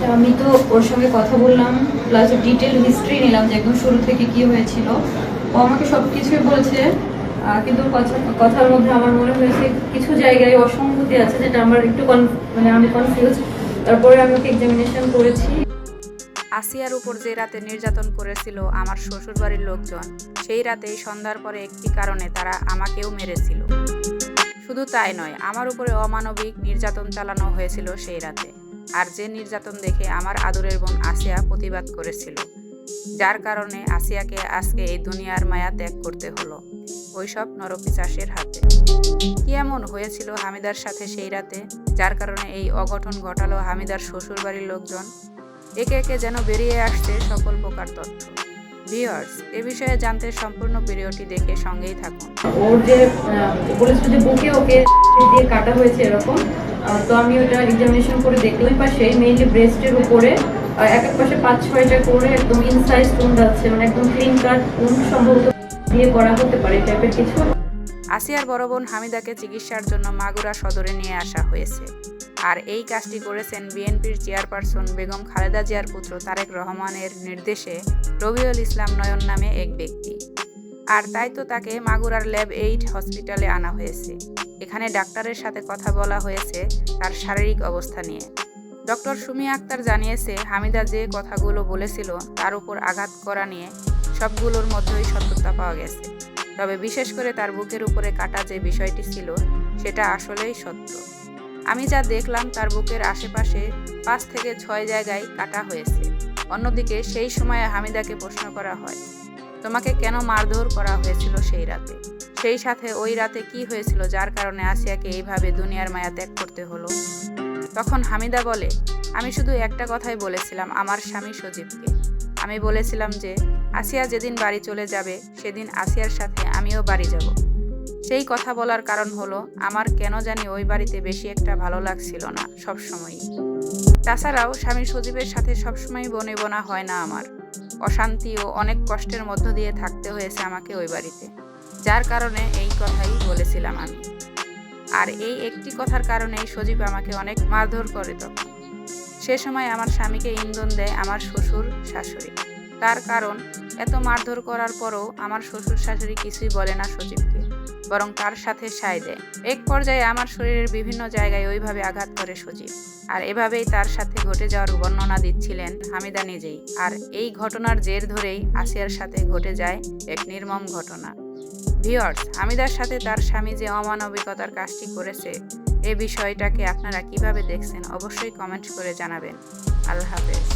আচ্ছা, আমি তো ওর সঙ্গে কথা বললাম প্লাস ডিটেল হিস্ট্রি নিলাম যে একদম শুরু থেকে কি হয়েছিল। ও আমাকে সব কিছুই বলছে কিন্তু কথা- কথার মধ্যে আমার মনে হয়েছে কিছু জায়গায় অসঙ্গতি আছে যেটা আমার একটু মানে আমি কনফিউজ তারপরে আমি ওকে এক্সামিনেশন করেছি। আসিয়ার উপর যে রাতে নির্যাতন করেছিল আমার শ্বশুরবাড়ির লোকজন সেই রাতেই সন্ধ্যার পরে একটি কারণে তারা আমাকেও মেরেছিল। শুধু তাই নয় আমার উপরে অমানবিক নির্যাতন চালানো হয়েছিল সেই রাতে। আর যে নির্যাতন দেখে আমার আদরের বোন আসিয়া প্রতিবাদ করেছিল, যার কারণে আসিয়াকে আজকে এই দুনিয়ার মায়া ত্যাগ করতে হলো ওইসব নরপিচাসের হাতে। কি এমন হয়েছিল হামিদার সাথে সেই রাতে, যার কারণে এই অঘটন ঘটালো হামিদার শ্বশুরবাড়ির লোকজন? একে একে যেন বেরিয়ে আসছে সকল প্রকার তথ্য। ভিউয়ার্স এ বিষয়ে জানতে সম্পূর্ণ ভিডিওটি দেখে সঙ্গেই থাকুন। ওর যে বলেছিল যে বুকে ওকে দিয়ে কাটা হয়েছে এরকম তো আমি ওটা এক্সামিনেশন করে দেখি ওই পাশে মেইনলি ব্রেস্টের উপরে এক এক পাশে পাঁচ ছয়টা করে একদম ইনসাইজ টুন আছে মানে একদম ক্লিন কাট টুন সম্ভবত দিয়ে করা হতে পারে টাইপের কিছু। আসিয়ার বড় বোন হামিদাকে চিকিৎসার জন্য মাগুরা সদরে নিয়ে আসা হয়েছে। আর এই কাজটি করেছেন বিএনপির চেয়ারপারসন বেগম খালেদা জিয়ার পুত্র তারেক রহমানের নির্দেশে রবিউল ইসলাম নয়ন নামে এক ব্যক্তি। আর তাই তো তাকে মাগুরার ল্যাব এইট হসপিটালে আনা হয়েছে। এখানে ডাক্তারের সাথে কথা বলা হয়েছে তার শারীরিক অবস্থা নিয়ে। ডক্টর সুমি আক্তার জানিয়েছে, হামিদা যে কথাগুলো বলেছিল তার উপর আঘাত করা নিয়ে সবগুলোর মধ্যেই সত্যতা পাওয়া গেছে। তবে বিশেষ করে তার বুকের উপরে কাটা যে বিষয়টি ছিল, সেটা আসলেই সত্য। আমি যা দেখলাম তার বুকের আশেপাশে পাঁচ থেকে ছয় জায়গায় কাটা হয়েছে। অন্যদিকে সেই সময়ে হামিদাকে প্রশ্ন করা হয়, তোমাকে কেন মারধর করা হয়েছিল সেই রাতে? সেই সাথে ওই রাতে কি হয়েছিল যার কারণে আসিয়াকে এইভাবে দুনিয়ার মায়া ত্যাগ করতে হলো? তখন হামিদা বলে, আমি শুধু একটা কথাই বলেছিলাম আমার স্বামী সজীবকে। আমি বলেছিলাম যে, আসিয়া যেদিন বাড়ি চলে যাবে, সেদিন আসিয়ার সাথে আমিও বাড়ি যাব। সেই কথা বলার কারণ হলো, আমার কেন জানি ওই বাড়িতে বেশি একটা ভালো লাগছিল না সবসময়ই। তাছাড়াও স্বামী সজীবের সাথে সবসময় বনে বোনা হয় না আমার। অশান্তি ও অনেক কষ্টের মধ্য দিয়ে থাকতে হয়েছে আমাকে ওই বাড়িতে। যার কারণে এই কথাই বলেছিলাম আমি। আর এই একটি কথার কারণেই সজীব আমাকে অনেক মারধর করে তখন সে সময় আমার স্বামীকে ইন্ধন দেয় আমার শ্বশুর শাশুড়ি। তার কারণ, এত মারধর করার পরও আমার শ্বশুর শাশুড়ি কিছুই বলে না সজীবকে। বরং তার সাথে সায় দেয় এক পর্যায়ে আমার শরীরের বিভিন্ন জায়গায় ওইভাবে আঘাত করে সজীব। আর এভাবেই তার সাথে ঘটে যাওয়ার বর্ণনা দিচ্ছিলেন হামিদা নিজেই। আর এই ঘটনার জের ধরেই আসিয়ার সাথে ঘটে যায় এক নির্মম ঘটনা। ভিওর্স হামিদার সাথে তার স্বামী যে অমানবিকতার কাজটি করেছে, এ বিষয়টাকে আপনারা কীভাবে দেখছেন অবশ্যই কমেন্ট করে জানাবেন। আল্লাহ হাফেজ।